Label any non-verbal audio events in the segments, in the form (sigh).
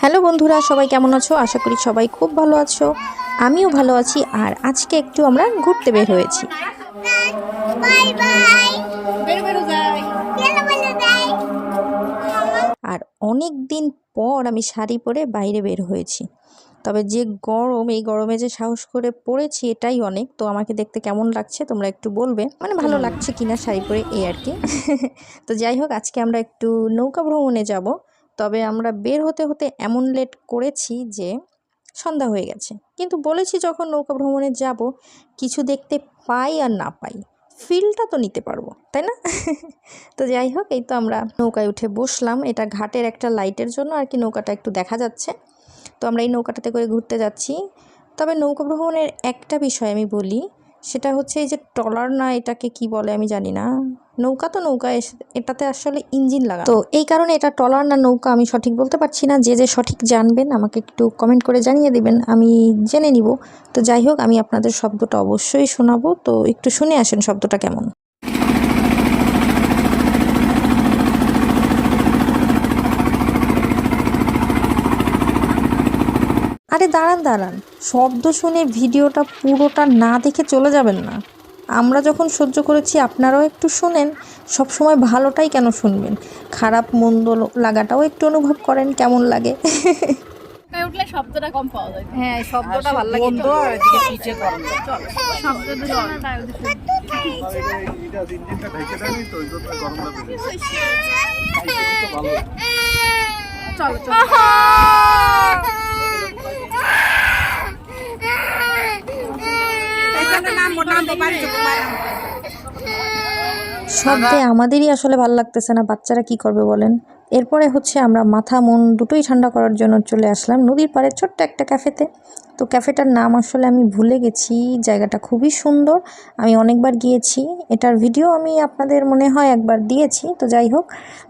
Hello বন্ধুরা, সবাই কেমন আছো? আশা করি সবাই খুব ভালো আছো। আমিও ভালো আছি, আর আজকে একটু আমরা ঘুরতে বের হয়েছি। আর অনেক দিন পর আমি শাড়ি পরে বাইরে বের হয়েছি। তবে যে গরম, এই গরমে যে সাহস করে পরেছি এটাই অনেক। তো আমাকে দেখতে কেমন লাগছে তোমরা একটু বলবে। মানে ভালো লাগছে কিনা শাড়ি পরে, এই আর কি। (laughs) তো যাই হোক, আজকে আমরা একটু নৌকা ভ্রমণে যাব। তবে আমরা বের হতে হতে এমন লেট করেছি যে সন্ধ্যা হয়ে গেছে। কিন্তু বলেছি যখন নৌকা ভ্রমণে যাব, কিছু দেখতে পাই আর না পাই ফিলটা তো নিতে পারব, তাই না? (laughs) তো যাই হোক, এই তো আমরা নৌকায় উঠে বসলাম। এটা ঘাটের একটা লাইটের জন্য আর কি নৌকাটা একটু দেখা যাচ্ছে। তো আমরা এই নৌকাটাতে করে ঘুরতে যাচ্ছি। তবে নৌকা ভ্রমণের একটা বিষয় আমি বলি, সেটা হচ্ছে এই যে ট্রলার না এটাকে কি বলে আমি জানি না। নৌকা তো নৌকা এটাতে আসলে ইঞ্জিন লাগা তো এই কারণে এটা ট্রলার না নৌকা আমি সঠিক বলতে পারছি না। যে যে সঠিক জানবেন আমাকে একটু কমেন্ট করে জানিয়ে দেবেন, আমি জেনে নিব। তো যাই হোক, আমি আপনাদের শব্দটা অবশ্যই শোনাবো। তো একটু শুনে আসেন শব্দটা কেমন। আরে দাঁড়ান দাঁড়ান। শব্দ শুনে ভিডিওটা পুরোটা না দেখে চলে যাবেন না। আমরা যখন সহ্য করেছি আপনারাও একটু শুনেন। সবসময় ভালোটাই কেন শুনবেন? খারাপ মন্দ লাগাটাও একটু অনুভব করেন কেমন লাগে? নৌকায় উঠলে শব্দটা কম পাওয়া যায়। হ্যাঁ শব্দটা ভালো লাগে। বন্ধ আর এদিকে পিছে করেন শব্দটা শোনাটা এটা ইঞ্জিনটা ঢেকে দেয়নি তো ওই জন্য গরমটা বেড়ে গেছে। ভালো চলো চলো এখানে নাম নাম বাড়ি যাব বাড়ি শব্দে আমাদেরই আসলে ভালো লাগতেছে না, বাচ্চারা কি করবে বলেন? এরপরে হচ্ছে আমরা মাথা, মন দুটোই ঠান্ডা করার জন্য চলে আসলাম নদীর পাড়ে ছোট্ট একটা ক্যাফেতে। তো ক্যাফেটার নাম আসলে আমি ভুলে গেছি, জায়গাটা খুবই সুন্দর। আমি অনেকবার গিয়েছি, এটার ভিডিও আমি আপনাদের মনে হয় একবার দিয়েছি। তো যাই হোক,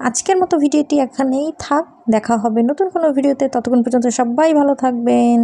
আজকের মতো ভিডিওটি এখানেই থাক, দেখা হবে নতুন কোনো ভিডিওতে। ততক্ষণ পর্যন্ত সবাই ভালো থাকবেন।